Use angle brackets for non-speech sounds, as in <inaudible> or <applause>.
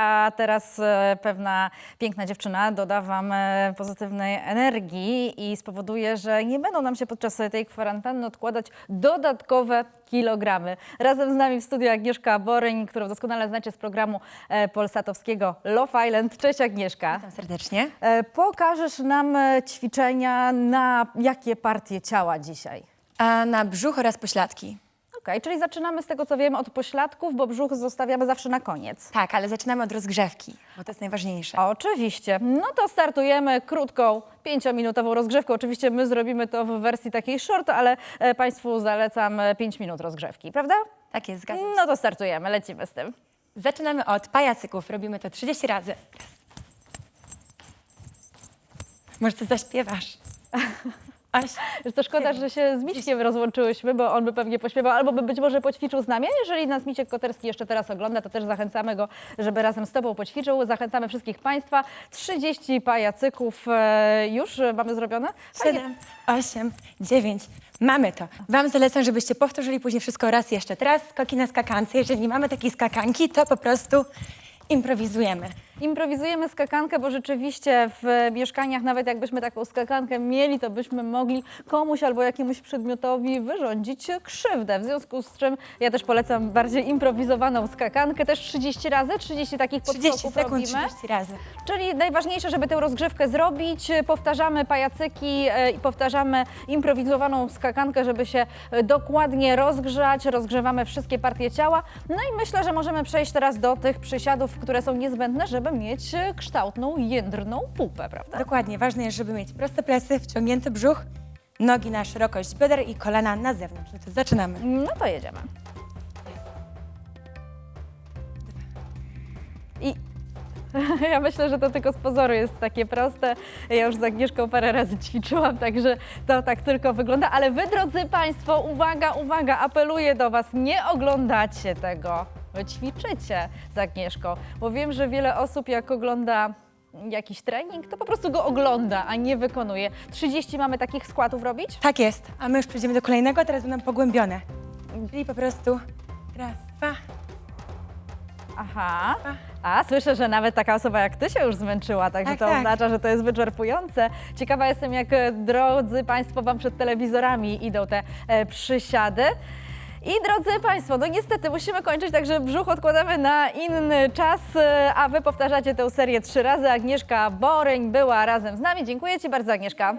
a teraz e, pewna piękna dziewczyna doda Wam e, pozytywnej energii i spowoduje, że nie będą nam się podczas tej kwarantanny odkładać dodatkowe kilogramy. Razem z nami w studiu Agnieszka Boryń, którą doskonale znacie z programu e, polsatowskiego Love Island. Cześć Agnieszka. Witam serdecznie. Pokażesz nam ćwiczenia na jakie partie ciała dzisiaj? A na brzuch oraz pośladki. Okej, czyli zaczynamy z tego, co wiem, od pośladków, bo brzuch zostawiamy zawsze na koniec. Tak, ale zaczynamy od rozgrzewki, bo to jest najważniejsze. Oczywiście. No to startujemy krótką, pięciominutową rozgrzewką. Oczywiście my zrobimy to w wersji takiej short, ale e, Państwu zalecam e, 5 minut rozgrzewki, prawda? Tak jest, zgadzam się. No to startujemy, lecimy z tym. Zaczynamy od pajacyków. Robimy to 30 razy. Może ty zaśpiewasz? <laughs> Aś, to szkoda, że się z Miśkiem rozłączyłyśmy, bo on by pewnie pośpiewał, albo by być może poćwiczył z nami. Jeżeli nas Misiek Koterski jeszcze teraz ogląda, to też zachęcamy go, żeby razem z Tobą poćwiczył. Zachęcamy wszystkich Państwa. 30 pajacyków e, już mamy zrobione. 7, 8, 9. Mamy to. Wam zalecam, żebyście powtórzyli później wszystko raz jeszcze. Teraz skoki na skakance. Jeżeli nie mamy takiej skakanki, to po prostu improwizujemy. Improwizujemy skakankę, bo rzeczywiście w mieszkaniach, nawet jakbyśmy taką skakankę mieli, to byśmy mogli komuś albo jakiemuś przedmiotowi wyrządzić krzywdę. W związku z czym ja też polecam bardziej improwizowaną skakankę, też 30 razy, 30 takich 30 podskoków sekund, robimy. 30 razy. Czyli najważniejsze, żeby tę rozgrzewkę zrobić, powtarzamy pajacyki e, i powtarzamy improwizowaną skakankę, żeby się e, dokładnie rozgrzać. Rozgrzewamy wszystkie partie ciała. No i myślę, że możemy przejść teraz do tych przysiadów, które są niezbędne, żeby mieć e, kształtną, jędrną pupę, prawda? Dokładnie. Ważne jest, żeby mieć proste plecy, wciągnięty brzuch, nogi na szerokość bioder i kolana na zewnątrz. No to zaczynamy. No to jedziemy. I <laughs> ja myślę, że to tylko z pozoru jest takie proste. Ja już z Agnieszką parę razy ćwiczyłam, także to tak tylko wygląda. Ale wy, drodzy Państwo, uwaga, uwaga, apeluję do Was, nie oglądacie tego. Wy ćwiczycie z Agnieszką, bo wiem, że wiele osób jak ogląda jakiś trening, to po prostu go ogląda, a nie wykonuje. 30 mamy takich składów robić? Tak jest. A my już przejdziemy do kolejnego, teraz będą pogłębione. Czyli po prostu raz, dwa. Aha. A, słyszę, że nawet taka osoba jak ty się już zmęczyła, także Tak, to tak. oznacza, że to jest wyczerpujące. Ciekawa jestem, jak e, drodzy Państwo Wam przed telewizorami idą te e, przysiady. I drodzy Państwo, no niestety musimy kończyć, także brzuch odkładamy na inny czas, e, a Wy powtarzacie tę serię trzy razy. Agnieszka Boryń była razem z nami. Dziękuję Ci bardzo, Agnieszka.